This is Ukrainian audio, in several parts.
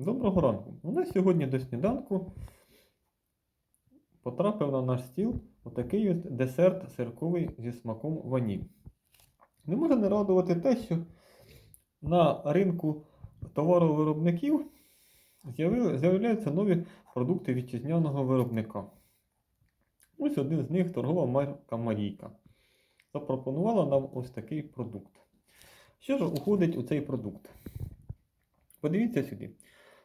Доброго ранку. Нас сьогодні до сніданку потрапив на наш стіл отакий от десерт сирковий зі смаком ваніль. Не може не радувати те, що на ринку товаровиробників з'являються нові продукти вітчизняного виробника. Ось один з них торгова марка Марійка. Запропонувала нам ось такий продукт. Що ж уходить у цей продукт? Подивіться сюди.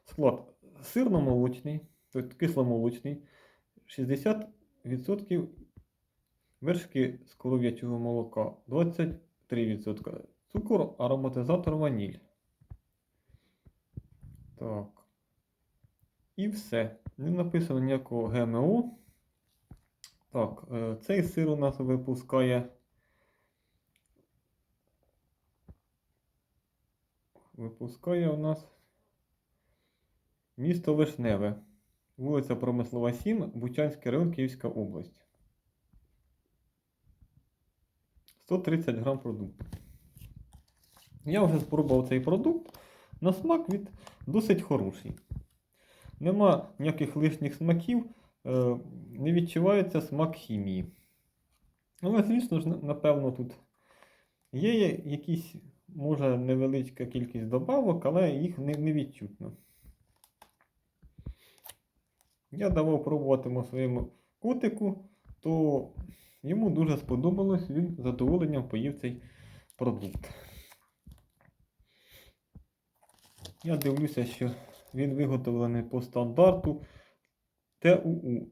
Склад сирно-молочний, тобто кисломолочний, 60% вершки з коров'ячого молока, 23% цукор, ароматизатор ваніль. Так. І все. Не написано ніякого ГМО. Так, е, цей сир у нас випускає. Випускає у нас місто Вишневе, вулиця Промислова 7, Бучанський район, Київська область. 130 грам продукту. Я вже спробував цей продукт. На смак від досить хороший. Нема ніяких лишніх смаків, е, не відчувається смак хімії. Але, звісно ж, напевно, тут є якісь, може, невеличка кількість добавок, але їх не відчутно. Я давав пробувати своєму котику, то йому дуже сподобалось, він з задоволенням поїв цей продукт. Я дивлюся, що він виготовлений по стандарту ТУУ.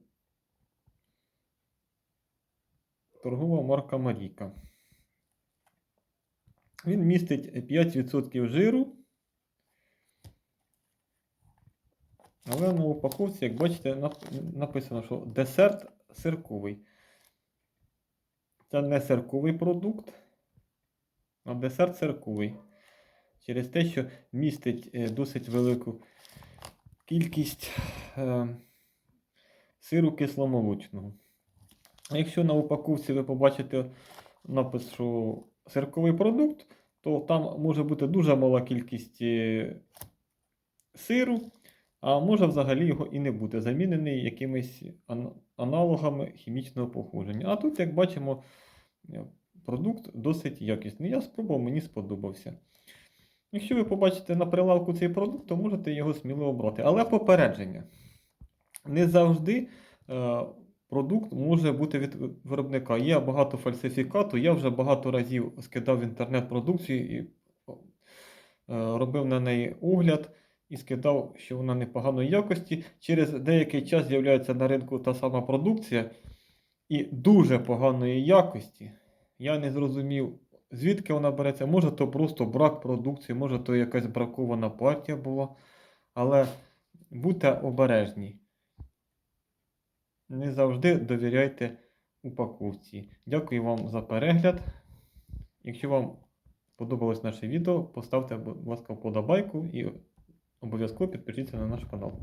Торгова марка Маріка. Він містить 5% жиру. Але на упаковці, як бачите, написано, що десерт сирковий. Це не сирковий продукт, а десерт сирковий. Через те, що містить е, досить велику кількість е, сиру кисломолочного. Якщо на упаковці ви побачите напис, що сирковий продукт, то там може бути дуже мала кількість е, сиру, а може взагалі його і не бути, замінений якимись аналогами хімічного походження. А тут, як бачимо, е, продукт досить якісний. Я спробував, мені сподобався. Якщо ви побачите на прилавку цей продукт, то можете його сміло брати. Але попередження. Не завжди е, продукт може бути від виробника. Є багато фальсифікату. Я вже багато разів скидав в інтернет продукцію і е, робив на неї огляд і скидав, що вона непоганої якості. Через деякий час з'являється на ринку та сама продукція і дуже поганої якості. Я не зрозумів, звідки вона береться. Може, то просто брак продукції, може, то якась бракована партія була. Але будьте обережні. Не завжди довіряйте упаковці. Дякую вам за перегляд. Якщо вам сподобалось наше відео, поставте, будь ласка, вподобайку і обов'язково підпишіться на наш канал.